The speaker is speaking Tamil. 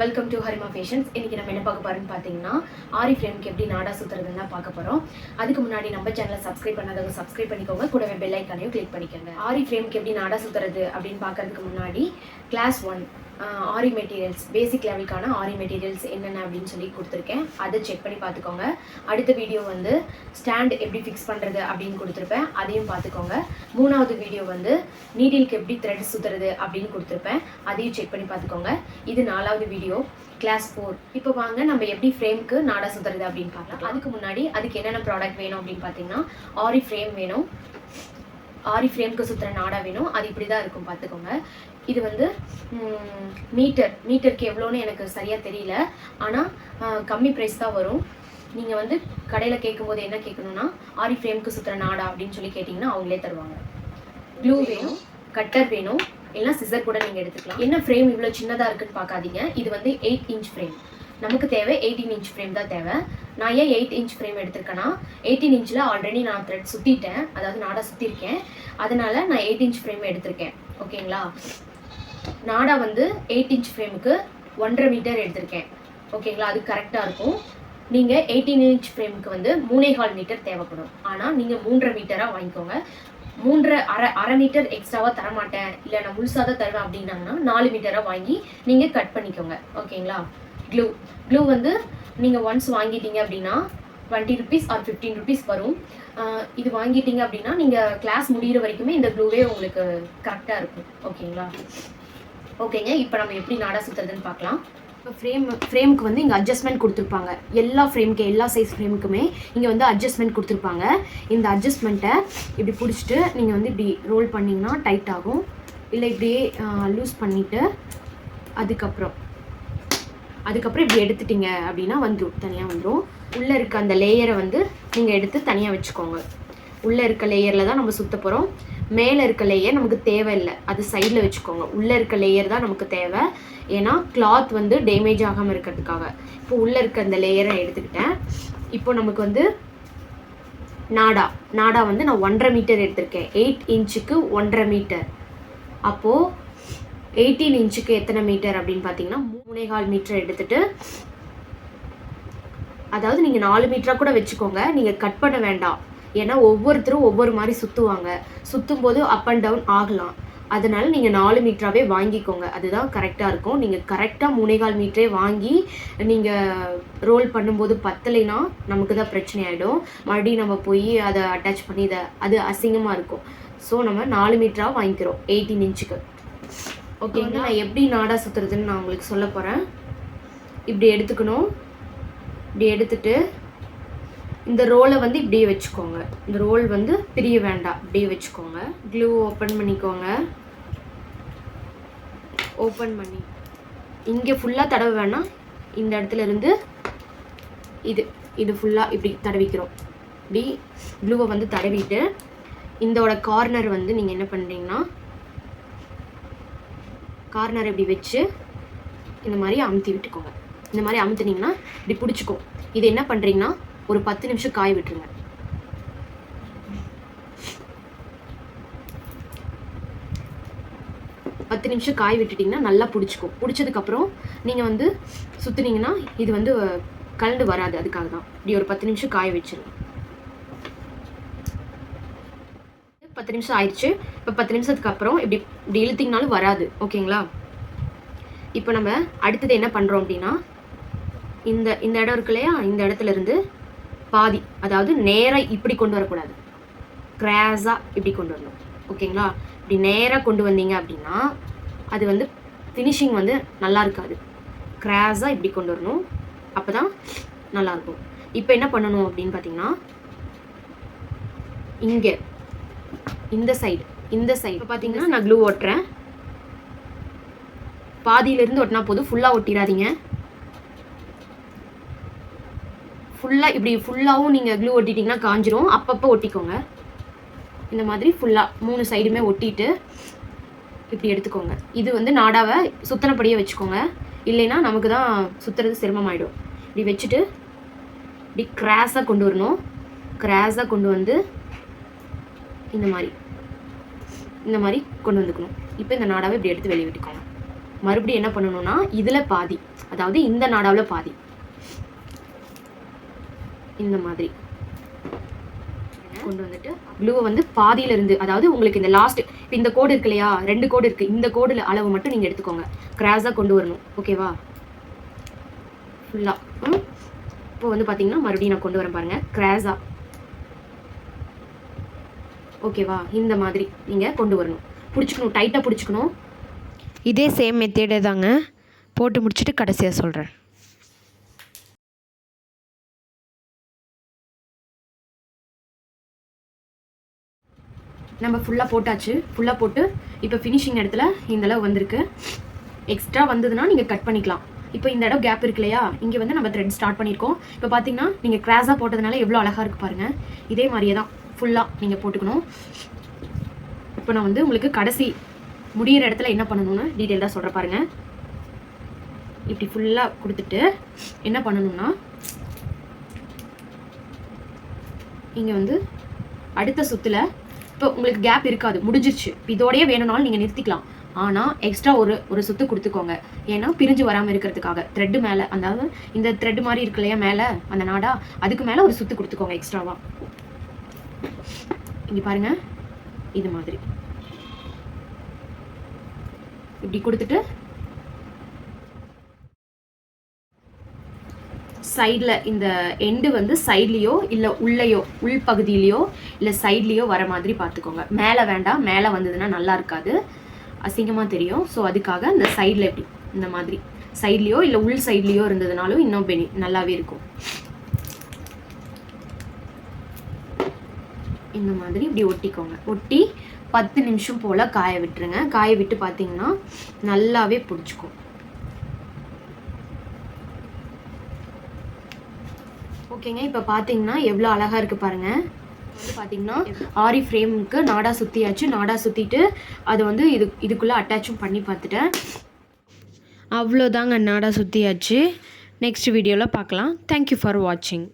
வெல்கம் டு ஹரிமா ஃபேஷன்ஸ் இன்னைக்கு நம்ம என்ன பார்க்க போறோம்னு பார்த்தீங்கன்னா ஆரி ஃப்ரேம்க்கு எப்படி நாடா சுற்றுறதுன்னா பார்க்க போகிறோம் அதுக்கு முன்னாடி நம்ம சேனலை சப்ஸ்கிரைப் பண்ணாதவங்க சப்ஸ்கிரைப் பண்ணிக்கோங்க. கூடவே பெல் ஐக்கானையும் கிளிக் பண்ணிக்கோங்க. ஆரி ஃப்ரேம்க்கு எப்படி நாடா சுற்றுறது அப்படின்னு பார்க்கறதுக்கு முன்னாடி class one aari materials basic லெவலுக்கான aari materials என்னென்ன அப்படின்னு சொல்லி கொடுத்துருக்கேன். அதை செக் பண்ணி பார்த்துக்கோங்க. அடுத்த வீடியோ வந்து ஸ்டாண்ட் எப்படி ஃபிக்ஸ் பண்ணுறது அப்படின்னு கொடுத்துருப்பேன். அதையும் பார்த்துக்கோங்க. மூணாவது வீடியோ வந்து நீடிலுக்கு எப்படி த்ரெட் சுற்றுறது அப்படின்னு கொடுத்துருப்பேன். அதையும் செக் பண்ணி பார்த்துக்கோங்க. இது நாலாவது வீடியோ கிளாஸ் ஃபோர் இப்போ வாங்க நம்ம எப்படி ஃப்ரேம்க்கு நாடா சுற்றுறது அப்படின்னு பார்க்கலாம். அதுக்கு முன்னாடி அதுக்கு என்னென்ன ப்ராடக்ட் வேணும் அப்படின்னு பார்த்தீங்கன்னா ஆரி ஃப்ரேம் வேணும். ஆரி ஃப்ரேம்க்கு சுற்றுற நாடா வேணும். அது இப்படி தான் இருக்கும் பார்த்துக்கோங்க. இது வந்து மீட்டர். மீட்டருக்கு எவ்வளோன்னு எனக்கு சரியாக தெரியல. ஆனால் கம்மி ப்ரைஸ் தான் வரும். நீங்கள் வந்து கடையில் கேட்கும்போது என்ன கேட்கணும்னா ஆரி ஃப்ரேம்க்கு சுற்றுற நாடா அப்படின்னு சொல்லி கேட்டிங்கன்னா அவங்களே தருவாங்க. க்ளூ வேணும் கட்டர் வேணும் இல்லைனா சிசர் கூட நீங்கள் எடுத்துக்கலாம். என்ன ஃப்ரேம் இவ்வளோ சின்னதாக இருக்குன்னு பார்க்காதீங்க. இது வந்து எயிட் இன்ச் ஃப்ரேம் நமக்கு தேவை எயிட்டீன் இன்ச் ஃப்ரேம் தான் தேவை. நான் ஏன் எயிட் இன்ச் ஃப்ரேம் எடுத்திருக்கேன்னா எயிட்டீன் இன்ச்சில் ஆல்ரெடி நான் த்ரெட் சுற்றிட்டேன் அதாவது நாடா சுற்றிருக்கேன் அதனால நான் எயிட் இன்ச் ஃப்ரேம் எடுத்திருக்கேன். ஓகேங்களா நாடா வந்து எயிட் இன்ச் ஃப்ரேமுக்கு ஒன்றரை மீட்டர் எடுத்திருக்கேன். ஓகேங்களா அது கரெக்டாக இருக்கும். நீங்கள் எயிட்டீன் இன்ச் ஃப்ரேமுக்கு வந்து மூணே கால் மீட்டர் தேவைப்படும். ஆனால் நீங்கள் மூன்றரை மீட்டராக வாங்கிக்கோங்க. மூன்றரை அரை அரை மீட்டர் எக்ஸ்ட்ராவாக தரமாட்டேன். இல்லை நான் முழுசாக தான் தருவேன் அப்படின்னாங்கன்னா நாலு மீட்டராக வாங்கி நீங்கள் கட் பண்ணிக்கோங்க. ஓகேங்களா க்ளூ க்ளூ வந்து நீங்கள் ஒன்ஸ் வாங்கிட்டீங்க அப்படின்னா twenty rupees or fifteen rupees வரும். இது வாங்கிட்டீங்க அப்படின்னா நீங்கள் கிளாஸ் முடிகிற வரைக்குமே இந்த க்ளூவே உங்களுக்கு கரெக்டாக இருக்கும். ஓகேங்களா ஓகேங்க இப்போ நம்ம எப்படி நாடா சுற்றுறதுன்னு பார்க்கலாம் இப்போ ஃப்ரேம் ஃப்ரேமுக்கு வந்து இங்கே அட்ஜஸ்ட்மெண்ட் கொடுத்துருப்பாங்க. எல்லா ஃப்ரேமுக்கு எல்லா சைஸ் ஃப்ரேமுக்குமே இங்கே வந்து அட்ஜஸ்ட்மெண்ட் கொடுத்துருப்பாங்க. இந்த அட்ஜஸ்ட்மெண்ட்டை இப்படி பிடிச்சிட்டு நீங்கள் வந்து இப்படி ரோல் பண்ணிங்கன்னா டைட் ஆகும். இல்லை இப்படியே லூஸ் பண்ணிவிட்டு அதுக்கப்புறம் அதுக்கப்புறம் இப்படி எடுத்துட்டீங்க அப்படின்னா வந்துடும் தனியாக வந்துடும் உள்ளே இருக்க அந்த லேயரை வந்து நீங்கள் எடுத்து தனியாக வச்சுக்கோங்க. உள்ளே இருக்க லேயரில் தான் நம்ம சுற்ற போகிறோம் மேலே இருக்க லேயர் நமக்கு தேவையில்லை. அது சைடில் வச்சுக்கோங்க. உள்ளே இருக்க லேயர் தான் நமக்கு தேவை. ஏன்னா கிளாத் வந்து டேமேஜ் ஆகாமல் இருக்கிறதுக்காக. இப்போ உள்ளே இருக்க அந்த லேயரை எடுத்துக்கிட்டேன். இப்போ நமக்கு வந்து நாடா. நாடா வந்து நான் ஒன்றரை மீட்டர் எடுத்திருக்கேன். எயிட் இன்ச்சுக்கு ஒன்றரை மீட்டர் அப்போது எயிட்டீன் இன்ச்சுக்கு எத்தனை மீட்டர் அப்படின்னு பார்த்தீங்கன்னா மூணே கால் மீட்டர் எடுத்துகிட்டு அதாவது நீங்கள் நாலு மீட்டராக கூட வச்சுக்கோங்க. நீங்கள் கட் பண்ண வேண்டாம். ஏன்னா ஒவ்வொருத்தரும் ஒவ்வொரு மாதிரி சுற்றுவாங்க சுற்றும் போது அப் அண்ட் டவுன் ஆகலாம். அதனால் நீங்கள் நாலு மீட்டராகவே வாங்கிக்கோங்க. அதுதான் கரெக்டாக இருக்கும். நீங்கள் கரெக்டாக மூணேகால் மீட்டரே வாங்கி நீங்கள் ரோல் பண்ணும்போது பத்தலைன்னா நமக்கு தான் பிரச்சனை ஆகிடும் மறுபடியும் நம்ம போய் அதை அட்டாச் பண்ணி இதை அது அசிங்கமாக இருக்கும். ஸோ நம்ம நாலு மீட்டராக வாங்கிக்கிறோம். எயிட்டீன் இன்ச்சுக்கு. ஓகேங்களா நான் எப்படி நாடா சுற்றுறதுன்னு நான் உங்களுக்கு சொல்ல போகிறேன் இப்படி எடுத்துக்கணும். இப்படி எடுத்துட்டு இந்த ரோலை வந்து இப்படியே வச்சுக்கோங்க. இந்த ரோல் வந்து பிரிய வேண்டாம். இப்படியே வச்சுக்கோங்க. க்ளூ ஓப்பன் பண்ணிக்கோங்க. ஓப்பன் பண்ணி. இங்கே ஃபுல்லாக தடவ வேணாம். இந்த இடத்துல இருந்து இது இது ஃபுல்லாக இப்படி தடவிக்கிறோம். இப்படி க்ளூவை வந்து தடவிட்டு இதோட கார்னர் வந்து நீங்கள் என்ன பண்ணுறீங்கன்னா கார்னர் இப்படி வச்சு இந்த மாதிரி அமுத்தி விட்டுக்கோங்க. இந்த மாதிரி அமுத்துனீங்கன்னா இப்படி பிடிச்சிக்கும். இது என்ன பண்ணுறீங்கன்னா ஒரு பத்து நிமிஷம் காய விட்டுருங்க. பத்து நிமிஷம் காய விட்டுட்டிங்கன்னா நல்லா பிடிச்சிக்கும். பிடிச்சதுக்கப்புறம் நீங்கள் வந்து சுற்றுனீங்கன்னா இது வந்து கலண்டு வராது அதுக்காக தான். இப்படி ஒரு பத்து நிமிஷம் காய வச்சிருங்க. பத்து நிமிஷம் ஆயிடுச்சு. இப்போ பத்து நிமிஷத்துக்கு அப்புறம் இப்படி இப்படி இழுத்திங்கனாலும் வராது. ஓகேங்களா? இப்போ நம்ம அடுத்தது என்ன பண்ணுறோம் அப்படின்னா இந்த இந்த இடம் இருக்கு இல்லையா? இந்த இடத்துல இருந்து பாதி அதாவது நேராக இப்படி கொண்டு வரக்கூடாது. கிராஸாக இப்படி கொண்டு வரணும். ஓகேங்களா? இப்படி நேராக கொண்டு வந்தீங்க அப்படின்னா அது வந்து ஃபினிஷிங் வந்து நல்லா இருக்காது. கிராஸாக இப்படி கொண்டு வரணும். அப்போ தான் நல்லாயிருக்கும் இப்போ என்ன பண்ணணும் அப்படின்னு பார்த்தீங்கன்னா இங்கே இந்த சைடு இந்த சைடு இப்போ பார்த்தீங்கன்னா நான் க்ளூ ஒட்டுறேன் பாதியிலேருந்து ஒட்டினா போதும். ஃபுல்லாக ஒட்டிடாதீங்க. ஃபுல்லாக இப்படி ஃபுல்லாகவும் நீங்கள் க்ளூ ஒட்டிட்டிங்கன்னா காஞ்சிரும். அப்பப்போ ஒட்டிக்கோங்க. இந்த மாதிரி ஃபுல்லாக மூணு சைடுமே ஒட்டிட்டு இப்படி எடுத்துக்கோங்க. இது வந்து நாடாவை சுத்தனப்படியே வச்சுக்கோங்க. இல்லைன்னா நமக்கு தான் சுற்றுறது சிரமமாயிடும். இப்படி வச்சுட்டு இப்படி கிராஸாக கொண்டு வரணும். கிராஸாக கொண்டு வந்து இந்த மாதிரி. இந்த மாதிரி கொண்டு வந்துக்கணும். இப்போ இந்த நாடாவை இப்படி எடுத்து வெளியே விட்டுக்கோங்க. மறுபடியும் என்ன பண்ணணும்னா இதில் பாதி. அதாவது இந்த நாடாவில் பாதி. இந்த மாதிரி. கொண்டு வந்துட்டு ப்ளூவை வந்து பாதியில இருந்து அதாவது உங்களுக்கு இந்த லாஸ்ட் இப்போ இந்த கோடு இருக்கு இல்லையா? ரெண்டு கோடு இருக்கு. இந்த கோடுல அளவு மட்டும் நீங்க எடுத்துக்கோங்க. கிராஸாக கொண்டு வரணும். ஓகேவா ஃபுல்லாக இப்போ வந்து பார்த்தீங்கன்னா மறுபடியும் நான் கொண்டு வரேன் பாருங்க. கிராஸாக ஓகேவா இந்த மாதிரி நீங்கள் கொண்டு வரணும். பிடிச்சிக்கணும். டைட்டாக பிடிச்சிக்கணும். இதே சேம் மெத்தேடே தாங்க. போட்டு முடிச்சுட்டு கடைசியாக சொல்கிறேன் நம்ம ஃபுல்லாக போட்டாச்சு. ஃபுல்லாக போட்டு இப்போ ஃபினிஷிங் இடத்துல இந்த அளவு வந்திருக்கு. எக்ஸ்ட்ரா வந்ததுன்னா நீங்கள் கட் பண்ணிக்கலாம். இப்போ இந்த இடம் கேப் இருக்கு இல்லையா? இங்கே வந்து நம்ம த்ரெட் ஸ்டார்ட் பண்ணியிருக்கோம் இப்போ பார்த்தீங்கன்னா நீங்கள் கிராஸாக போட்டதுனால எவ்வளோ அழகாக இருக்குது பாருங்கள் இதே மாதிரியே தான். ஃபுல்லாக நீங்கள் போட்டுக்கணும். இப்போ நான் வந்து உங்களுக்கு கடைசி முடிகிற இடத்துல என்ன பண்ணணும்னு டீட்டெயில்டாக சொல்கிறேன் பாருங்கள் இப்படி ஃபுல்லாக கொடுத்துட்டு என்ன பண்ணணும்னா இங்கே வந்து அடுத்த சுத்துல இப்போ உங்களுக்கு கேப் இருக்காது. முடிஞ்சிருச்சு. இப்போ இதோடயே வேணும்னாலும் நீங்கள் நிறுத்திக்கலாம். ஆனால் எக்ஸ்ட்ரா ஒரு ஒரு சுத்து கொடுத்துக்கோங்க. ஏன்னா பிரிஞ்சு வராமல் இருக்கிறதுக்காக. த்ரெட்டு மேலே அதாவது இந்த த்ரெட் மாதிரி இருக்கு இல்லையா மேலே அந்த நாடா அதுக்கு மேலே ஒரு சுத்து கொடுத்துக்கோங்க எக்ஸ்ட்ராவா இங்கே பாருங்க. இது மாதிரி. இப்படி கொடுத்துட்டு சைடில் இந்த எண்டு வந்து சைட்லேயோ இல்லை உள்ளேயோ உள் பகுதியிலையோ இல்லை சைட்லேயோ வர மாதிரி பார்த்துக்கோங்க. மேலே வேண்டாம் மேலே வந்ததுன்னா நல்லா இருக்காது. அசிங்கமாக தெரியும். ஸோ அதுக்காக இந்த சைடில் எப்படி இந்த மாதிரி. சைட்லேயோ இல்லை உள் சைட்லேயோ இருந்ததுனாலும் இன்னும் பெனி நல்லாவே இருக்கும். இந்த மாதிரி இப்படி ஒட்டிக்கோங்க. ஒட்டி பத்து நிமிஷம் போல் காய விட்டுருங்க. காய விட்டு பார்த்தீங்கன்னா நல்லாவே பிடிச்சிக்கும். ஓகேங்க இப்போ பார்த்தீங்கன்னா எவ்வளோ அழகாக இருக்குது பாருங்கள் வந்து பார்த்தீங்கன்னா ஆரி ஃப்ரேமுக்கு நாடா சுற்றியாச்சு நாடா சுற்றிட்டு அதை வந்து இது இதுக்குள்ளே அட்டாச்சும் பண்ணி பார்த்துட்டேன் அவ்வளோதாங்க நாடா சுற்றியாச்சு நெக்ஸ்ட் வீடியோவில் பார்க்கலாம் தேங்க்யூ ஃபார் வாட்சிங்